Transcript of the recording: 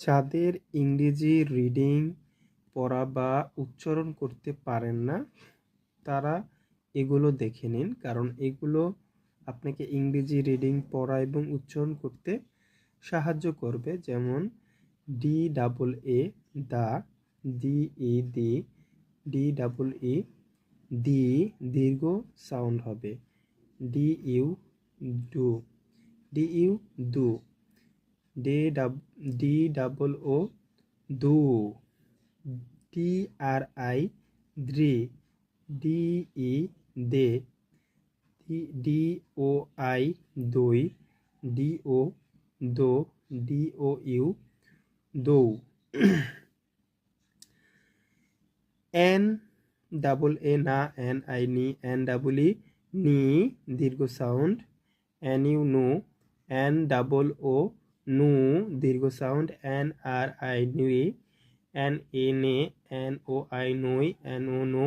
যাদের ইংরেজি রিডিং পড়া বা উচ্চারণ করতে পারেন না, তারা এগুলো দেখে নিন। কারণ এগুলো আপনাকে ইংরেজি রিডিং পড়া এবং উচ্চারণ করতে সাহায্য করবে। যেমন ডি ডাবল এ দা ডি ই দি ডি ডাবল ই দি, দীর্ঘ সাউন্ড হবে। ডি ইউ ডু ডি ইউ ডু ডি ডি ডাবল ও দু ডি আর আই দ্রি ডি ই দে ডি ও আই দই ডি ও দো ডি ও ইউ দৌ। এন ডাবল এ না, এন আই নি, এন ডাবল ই নি, দীর্ঘ সাউন্ড এন ইউ নো, এন ডাবল ও নু, দীর্ঘ সাউন্ড, এন আর আই নুই, এন এ নে, এন ও আই নুই, এন ও নো